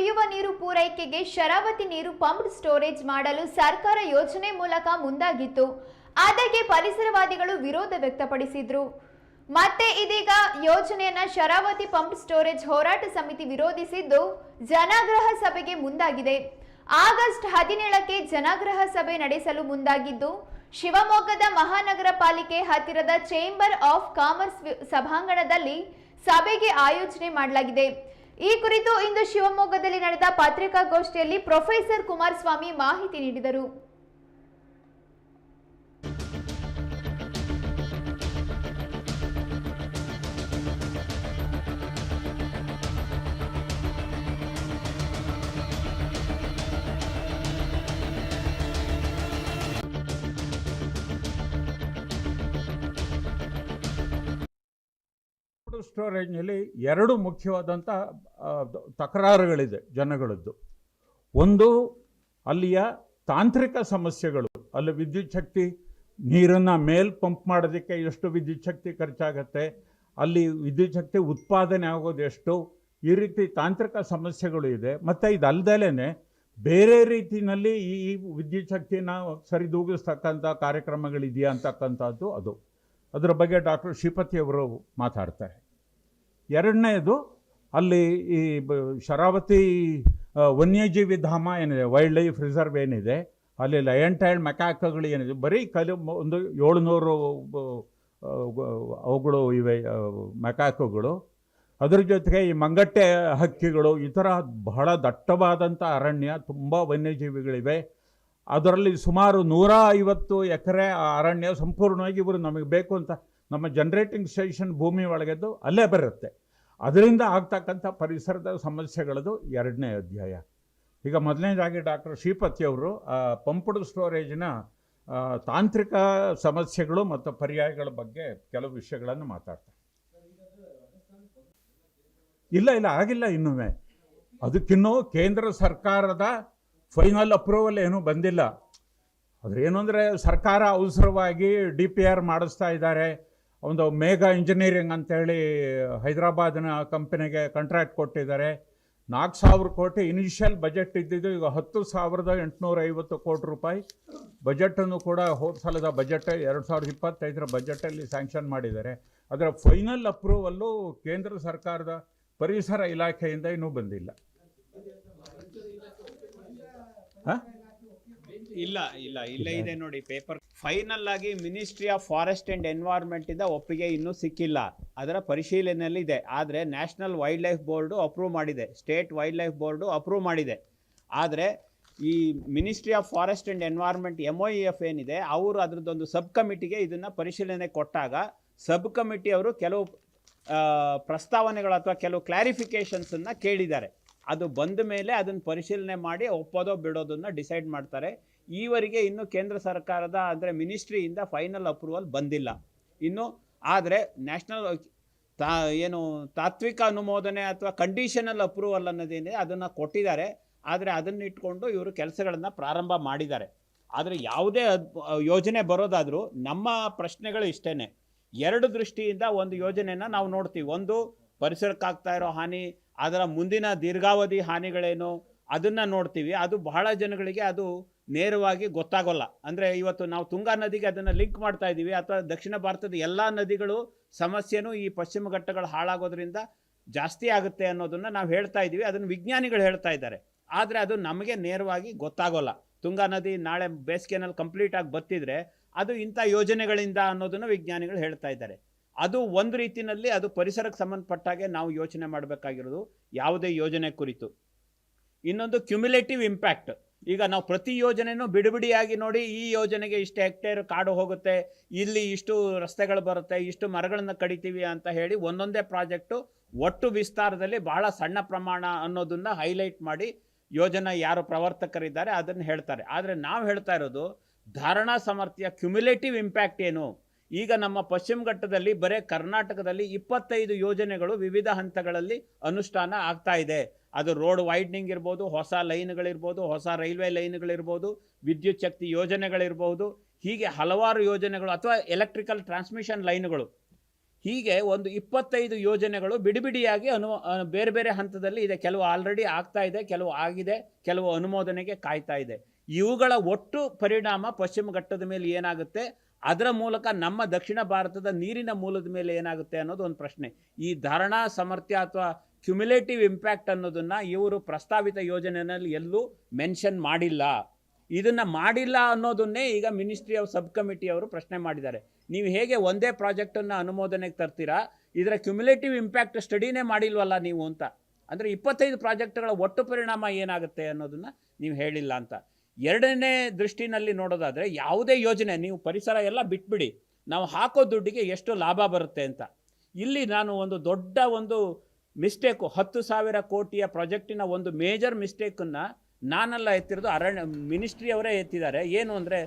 ಕುಡಿಯುವ ನೀರು ಪೂರೈಕೆಗೆ ಶರಾವತಿ ನೀರು ಪಂಪ್ಡ್ ಸ್ಟೋರೇಜ್ ಮಾಡಲು ಸರ್ಕಾರ ಯೋಜನೆ ಮೂಲಕ ಮುಂದಾಗಿತ್ತು. ಅದಕ್ಕೆ ಪರಿಸರವಾದಿಗಳು ವಿರೋಧ ವ್ಯಕ್ತಪಡಿಸಿದ್ರು. ಮತ್ತೆ ಇದೀಗ ಯೋಜನೆಯನ್ನ ಶರಾವತಿ ಪಂಪ್ ಸ್ಟೋರೇಜ್ ಹೋರಾಟ ಸಮಿತಿ ವಿರೋಧಿಸಿದ್ದು ಜನಾಗ್ರಹ ಸಭೆಗೆ ಮುಂದಾಗಿದೆ. ಆಗಸ್ಟ್ ಹದಿನೇಳಕ್ಕೆ ಜನಾಗ್ರಹ ಸಭೆ ನಡೆಸಲು ಮುಂದಾಗಿದ್ದು, ಶಿವಮೊಗ್ಗದ ಮಹಾನಗರ ಪಾಲಿಕೆ ಹತ್ತಿರದ ಚೇಂಬರ್ ಆಫ್ ಕಾಮರ್ಸ್ ಸಭಾಂಗಣದಲ್ಲಿ ಸಭೆಗೆ ಆಯೋಜನೆ ಮಾಡಲಾಗಿದೆ. ಈ ಕುರಿತು ಇಂದು ಶಿವಮೊಗ್ಗದಲ್ಲಿ ನಡೆದ ಪತ್ರಿಕಾಗೋಷ್ಠಿಯಲ್ಲಿ ಪ್ರೊಫೆಸರ್ ಕುಮಾರಸ್ವಾಮಿ ಮಾಹಿತಿ ನೀಡಿದರು. ಫುಡ್ ಸ್ಟೋರೇಜ್ನಲ್ಲಿ ಎರಡು ಮುಖ್ಯವಾದಂಥ ತಕರಾರುಗಳಿದೆ ಜನಗಳದ್ದು. ಒಂದು, ಅಲ್ಲಿಯ ತಾಂತ್ರಿಕ ಸಮಸ್ಯೆಗಳು. ಅಲ್ಲಿ ವಿದ್ಯುತ್ ಶಕ್ತಿ ನೀರನ್ನು ಮೇಲ್ ಪಂಪ್ ಮಾಡೋದಕ್ಕೆ ಎಷ್ಟು ವಿದ್ಯುತ್ ಶಕ್ತಿ ಖರ್ಚಾಗತ್ತೆ, ಅಲ್ಲಿ ವಿದ್ಯುತ್ ಶಕ್ತಿ ಉತ್ಪಾದನೆ ಆಗೋದು ಎಷ್ಟು, ಈ ರೀತಿ ತಾಂತ್ರಿಕ ಸಮಸ್ಯೆಗಳು ಇದೆ. ಮತ್ತು ಇದಲ್ದಲೇ ಬೇರೆ ರೀತಿಯಲ್ಲಿ ಈ ವಿದ್ಯುತ್ ಶಕ್ತಿನ ಸರಿದೂಗಿಸ್ತಕ್ಕಂಥ ಕಾರ್ಯಕ್ರಮಗಳಿದೆಯಾ ಅಂತಕ್ಕಂಥದ್ದು ಅದು. ಅದರ ಬಗ್ಗೆ ಡಾಕ್ಟರ್ ಶ್ರೀಪತಿಯವರು ಮಾತಾಡ್ತಾರೆ. ಎರಡನೇದು ಅಲ್ಲಿ ಈ ಶರಾವತಿ ವನ್ಯಜೀವಿ ಧಾಮ ಏನಿದೆ ವೈಲ್ಡ್ ಲೈಫ್ ರಿಸರ್ವ್ ಏನಿದೆ, ಅಲ್ಲಿ ಲಯನ್ ಟೈಲ್ಡ್ ಮೆಕ್ಯಾಕಗಳು ಏನಿದೆ, ಬರೀ ಕಲಿ ಒಂದು ಏಳುನೂರು ಅವುಗಳು ಇವೆ ಮೆಕಾಕಗಳು ಅದ್ರ ಜೊತೆಗೆ ಈ ಮಂಗಟ್ಟೆ ಹಕ್ಕಿಗಳು, ಈ ಥರ ಬಹಳ ದಟ್ಟವಾದಂಥ ಅರಣ್ಯ, ತುಂಬ ವನ್ಯಜೀವಿಗಳಿವೆ. ಅದರಲ್ಲಿ ಸುಮಾರು ನೂರ ಐವತ್ತು ಎಕರೆ ಅರಣ್ಯ ಸಂಪೂರ್ಣವಾಗಿ ಇವರು ನಮಗೆ ಬೇಕು ಅಂತ ನಮ್ಮ ಜನರೇಟಿಂಗ್ ಸ್ಟೇಷನ್ ಭೂಮಿ ಒಳಗೆದ್ದು ಅಲ್ಲೇ ಬರುತ್ತೆ. ಅದರಿಂದ ಆಗ್ತಕ್ಕಂಥ ಪರಿಸರದ ಸಮಸ್ಯೆಗಳದು ಎರಡನೇ ಅಧ್ಯಾಯ. ಈಗ ಮೊದಲನೇದಾಗಿ ಡಾಕ್ಟರ್ ಶ್ರೀಪತಿ ಅವರು ಪಂಪ್ಡ್ ಸ್ಟೋರೇಜ್ನ ತಾಂತ್ರಿಕ ಸಮಸ್ಯೆಗಳು ಮತ್ತು ಪರ್ಯಾಯಗಳ ಬಗ್ಗೆ ಕೆಲವು ವಿಷಯಗಳನ್ನು ಮಾತಾಡ್ತಾರೆ. ಇಲ್ಲ ಇಲ್ಲ, ಆಗಿಲ್ಲ ಇನ್ನೂ ಅದಕ್ಕಿನ್ನೂ ಕೇಂದ್ರ ಸರ್ಕಾರದ ಫೈನಲ್ ಅಪ್ರೂವಲ್ ಏನೂ ಬಂದಿಲ್ಲ. ಅದೇನು ಅಂದರೆ ಸರ್ಕಾರ ಅವಸರವಾಗಿ ಡಿ ಪಿ ಆರ್ ಮಾಡಿಸ್ತಾ ಇದ್ದಾರೆ. ಒಂದು ಮೇಘಾ ಇಂಜಿನಿಯರಿಂಗ್ ಅಂತೇಳಿ ಹೈದರಾಬಾದಿನ ಕಂಪನಿಗೆ ಕಾಂಟ್ರಾಕ್ಟ್ ಕೊಟ್ಟಿದ್ದಾರೆ. ನಾಲ್ಕು ಸಾವಿರ ಕೋಟಿ ಇನಿಷಿಯಲ್ ಬಜೆಟ್ ಇದ್ದಿದ್ದು ಈಗ ಹತ್ತು ಸಾವಿರದ ಎಂಟುನೂರ ಐವತ್ತು ಕೋಟಿ ರೂಪಾಯಿ. ಬಜೆಟನ್ನು ಕೂಡ ಹೋದ ಸಲದ ಬಜೆಟ್ ಎರಡು ಸಾವಿರದ ಇಪ್ಪತ್ತೈದರ ಬಜೆಟಲ್ಲಿ ಸ್ಯಾಂಕ್ಷನ್ ಮಾಡಿದ್ದಾರೆ. ಅದರ ಫೈನಲ್ ಅಪ್ರೂವಲ್ಲು ಕೇಂದ್ರ ಸರ್ಕಾರದ ಪರಿಸರ ಇಲಾಖೆಯಿಂದ ಇನ್ನೂ ಬಂದಿಲ್ಲ. ಹಾಂ? ಇಲ್ಲ ಇಲ್ಲ ಇಲ್ಲ ಇದೆ ನೋಡಿ ಪೇಪರ್ ಫೈನಲ್ ಆಗಿ ministry of forest and environment ಇಂದ ಒಪ್ಪಿಗೆ ಇನ್ನೂ ಸಿಕ್ಕಿಲ್ಲ. ಅದರ ಪರಿಶೀಲನೆಯಲ್ಲಿ ಇದೆ. ಆದರೆ national wildlife board approve ಮಾಡಿದೆ. State wildlife board approve ಮಾಡಿದೆ. ಆದರೆ ಈ ministry of forest and environment M O F ಏನಿದೆ ಅವರು ಅದರದ್ದೊಂದು ಸಬ್ ಕಮಿಟಿಗೆ ಇದನ್ನು ಪರಿಶೀಲನೆ ಕೊಟ್ಟಾಗ ಸಬ್ ಕಮಿಟಿ ಅವರು ಕೆಲವು ಪ್ರಸ್ತಾವನೆಗಳು ಅಥವಾ ಕೆಲವು ಕ್ಲಾರಿಫಿಕೇಷನ್ಸನ್ನು ಕೇಳಿದ್ದಾರೆ. ಅದು ಬಂದ ಮೇಲೆ ಅದನ್ನು ಪರಿಶೀಲನೆ ಮಾಡಿ ಒಪ್ಪೋದೋ ಬಿಡೋದನ್ನು ಡಿಸೈಡ್ ಮಾಡ್ತಾರೆ. ಈವರೆಗೆ ಇನ್ನು ಕೇಂದ್ರ ಸರ್ಕಾರದ ಅಂದರೆ ಮಿನಿಸ್ಟ್ರಿಯಿಂದ ಫೈನಲ್ ಅಪ್ರೂವಲ್ ಬಂದಿಲ್ಲ. ಇನ್ನು ಆದರೆ ನ್ಯಾಷನಲ್ ತಾ ಏನು ತಾತ್ವಿಕ ಅನುಮೋದನೆ ಅಥವಾ ಕಂಡೀಷನಲ್ ಅಪ್ರೂವಲ್ ಅನ್ನೋದೇನಿದೆ ಅದನ್ನು ಕೊಟ್ಟಿದ್ದಾರೆ. ಆದರೆ ಅದನ್ನು ಇಟ್ಕೊಂಡು ಇವರು ಕೆಲಸಗಳನ್ನು ಪ್ರಾರಂಭ ಮಾಡಿದ್ದಾರೆ. ಆದರೆ ಯಾವುದೇ ಯೋಜನೆ ಬರೋದಾದರೂ ನಮ್ಮ ಪ್ರಶ್ನೆಗಳು ಇಷ್ಟೇ ಎರಡು ದೃಷ್ಟಿಯಿಂದ ಒಂದು ಯೋಜನೆಯನ್ನು ನಾವು ನೋಡ್ತೀವಿ. ಒಂದು ಪರಿಸರಕ್ಕಾಗ್ತಾ ಇರೋ ಹಾನಿ ಅದರ ಮುಂದಿನ ದೀರ್ಘಾವಧಿ ಹಾನಿಗಳೇನು ಅದನ್ನು ನೋಡ್ತೀವಿ. ಅದು ಬಹಳ ಜನಗಳಿಗೆ ಅದು ನೇರವಾಗಿ ಗೊತ್ತಾಗೋಲ್ಲ. ಅಂದರೆ ಇವತ್ತು ನಾವು ತುಂಗಾ ನದಿಗೆ ಅದನ್ನು ಲಿಂಕ್ ಮಾಡ್ತಾ ಇದ್ದೀವಿ. ಅಥವಾ ದಕ್ಷಿಣ ಭಾರತದ ಎಲ್ಲ ನದಿಗಳು ಸಮಸ್ಯೆನೂ ಈ ಪಶ್ಚಿಮ ಘಟ್ಟಗಳು ಹಾಳಾಗೋದ್ರಿಂದ ಜಾಸ್ತಿ ಆಗುತ್ತೆ ಅನ್ನೋದನ್ನು ನಾವು ಹೇಳ್ತಾ ಇದ್ದೀವಿ. ಅದನ್ನು ವಿಜ್ಞಾನಿಗಳು ಹೇಳ್ತಾ ಇದ್ದಾರೆ. ಆದರೆ ಅದು ನಮಗೆ ನೇರವಾಗಿ ಗೊತ್ತಾಗೋಲ್ಲ. ತುಂಗಾ ನದಿ ನಾಳೆ ಬೇಸಿಗೆನಲ್ಲಿ ಕಂಪ್ಲೀಟ್ ಆಗಿ ಬತ್ತಿದ್ರೆ ಅದು ಇಂಥ ಯೋಜನೆಗಳಿಂದ ಅನ್ನೋದನ್ನು ವಿಜ್ಞಾನಿಗಳು ಹೇಳ್ತಾ ಇದ್ದಾರೆ. ಅದು ಒಂದು ರೀತಿಯಲ್ಲಿ ಅದು ಪರಿಸರಕ್ಕೆ ಸಂಬಂಧಪಟ್ಟಾಗೆ ನಾವು ಯೋಚನೆ ಮಾಡಬೇಕಾಗಿರೋದು ಯಾವುದೇ ಯೋಜನೆ ಕುರಿತು. ಇನ್ನೊಂದು ಕ್ಯುಮ್ಯುಲೇಟಿವ್ ಇಂಪ್ಯಾಕ್ಟ್ ಈಗ ನಾವು ಪ್ರತಿ ಯೋಜನೆನೂ ಬಿಡಿಬಿಡಿಯಾಗಿ ನೋಡಿ ಈ ಯೋಜನೆಗೆ ಇಷ್ಟು ಹೆಕ್ಟೇರ್ ಕಾಡು ಹೋಗುತ್ತೆ, ಇಲ್ಲಿ ಇಷ್ಟು ರಸ್ತೆಗಳು ಬರುತ್ತೆ, ಇಷ್ಟು ಮರಗಳನ್ನು ಕಡಿತೀವಿ ಅಂತ ಹೇಳಿ ಒಂದೊಂದೇ ಪ್ರಾಜೆಕ್ಟು ಒಟ್ಟು ವಿಸ್ತಾರದಲ್ಲಿ ಬಹಳ ಸಣ್ಣ ಪ್ರಮಾಣ ಅನ್ನೋದನ್ನು ಹೈಲೈಟ್ ಮಾಡಿ ಯೋಜನಾ ಯಾರು ಪ್ರವರ್ತಕರಿದ್ದಾರೆ ಅದನ್ನು ಹೇಳ್ತಾರೆ. ಆದರೆ ನಾವು ಹೇಳ್ತಾ ಇರೋದು ಧಾರಣಾ ಸಾಮರ್ಥ್ಯ ಕ್ಯುಮ್ಯುಲೇಟಿವ್ ಇಂಪ್ಯಾಕ್ಟ್ ಏನು? ಈಗ ನಮ್ಮ ಪಶ್ಚಿಮ ಘಟ್ಟದಲ್ಲಿ ಬರೇ ಕರ್ನಾಟಕದಲ್ಲಿ ಇಪ್ಪತ್ತೈದು ಯೋಜನೆಗಳು ವಿವಿಧ ಹಂತಗಳಲ್ಲಿ ಅನುಷ್ಠಾನ ಆಗ್ತಾ ಇದೆ. ಅದು ರೋಡ್ ವೈಡ್ನಿಂಗ್ ಇರ್ಬೋದು, ಹೊಸ ಲೈನ್ಗಳಿರ್ಬೋದು, ಹೊಸ ರೈಲ್ವೆ ಲೈನ್ಗಳಿರ್ಬೋದು, ವಿದ್ಯುತ್ ಶಕ್ತಿ ಯೋಜನೆಗಳಿರ್ಬೋದು, ಹೀಗೆ ಹಲವಾರು ಯೋಜನೆಗಳು ಅಥವಾ ಎಲೆಕ್ಟ್ರಿಕಲ್ ಟ್ರಾನ್ಸ್ಮಿಷನ್ ಲೈನ್ಗಳು. ಹೀಗೆ ಒಂದು ಇಪ್ಪತ್ತೈದು ಯೋಜನೆಗಳು ಬಿಡಿಬಿಡಿಯಾಗಿ ಅನು ಬೇರೆ ಬೇರೆ ಹಂತದಲ್ಲಿ ಇದೆ. ಕೆಲವು ಆಲ್ರೆಡಿ ಆಗ್ತಾ ಇದೆ, ಕೆಲವು ಆಗಿದೆ, ಕೆಲವು ಅನುಮೋದನೆಗೆ ಕಾಯ್ತಾ ಇದೆ. ಇವುಗಳ ಒಟ್ಟು ಪರಿಣಾಮ ಪಶ್ಚಿಮ ಘಟ್ಟದ ಮೇಲೆ ಏನಾಗುತ್ತೆ? ಅದರ ಮೂಲಕ ನಮ್ಮ ದಕ್ಷಿಣ ಭಾರತದ ನೀರಿನ ಮೂಲದ ಮೇಲೆ ಏನಾಗುತ್ತೆ ಅನ್ನೋದು ಒಂದು ಪ್ರಶ್ನೆ. ಈ ಧಾರಣಾ ಸಮರ್ಥ್ಯ ಅಥವಾ ಕ್ಯುಮ್ಯುಲೇಟಿವ್ ಇಂಪ್ಯಾಕ್ಟ್ ಅನ್ನೋದನ್ನು ಇವರು ಪ್ರಸ್ತಾವಿತ ಯೋಜನೆಯಲ್ಲಿ ಎಲ್ಲೂ ಮೆನ್ಷನ್ ಮಾಡಿಲ್ಲ. ಇದನ್ನು ಮಾಡಿಲ್ಲ ಅನ್ನೋದನ್ನೇ ಈಗ ಮಿನಿಸ್ಟ್ರಿ ಆಫ್ ಸಬ್ ಕಮಿಟಿಯವರು ಪ್ರಶ್ನೆ ಮಾಡಿದ್ದಾರೆ. ನೀವು ಹೇಗೆ ಒಂದೇ ಪ್ರಾಜೆಕ್ಟನ್ನು ಅನುಮೋದನೆಗೆ ತರ್ತೀರಾ? ಇದರ ಕ್ಯುಮ್ಯುಲೇಟಿವ್ ಇಂಪ್ಯಾಕ್ಟ್ ಸ್ಟಡಿನೇ ಮಾಡಿಲ್ವಲ್ಲ ನೀವು ಅಂತ. ಅಂದರೆ ಇಪ್ಪತ್ತೈದು ಪ್ರಾಜೆಕ್ಟ್ಗಳ ಒಟ್ಟು ಪರಿಣಾಮ ಏನಾಗುತ್ತೆ ಅನ್ನೋದನ್ನು ನೀವು ಹೇಳಿಲ್ಲ ಅಂತ. ಎರಡನೇ ದೃಷ್ಟಿನಲ್ಲಿ ನೋಡೋದಾದರೆ ಯಾವುದೇ ಯೋಜನೆ, ನೀವು ಪರಿಸರ ಎಲ್ಲ ಬಿಟ್ಬಿಡಿ. ನಾವು ಹಾಕೋ ದುಡ್ಡಿಗೆ ಎಷ್ಟು ಲಾಭ ಬರುತ್ತೆ ಅಂತ. ಇಲ್ಲಿ ನಾನು ಒಂದು ದೊಡ್ಡ ಒಂದು ಮಿಸ್ಟೇಕು ಹತ್ತು ಸಾವಿರ ಕೋಟಿಯ ಪ್ರಾಜೆಕ್ಟಿನ ಒಂದು ಮೇಜರ್ ಮಿಸ್ಟೇಕನ್ನು ನಾನೆಲ್ಲ ಎತ್ತಿರೋದು ಅರಣ್ಯ ಮಿನಿಸ್ಟ್ರಿಯವರೇ ಎತ್ತಿದ್ದಾರೆ. ಏನು ಅಂದರೆ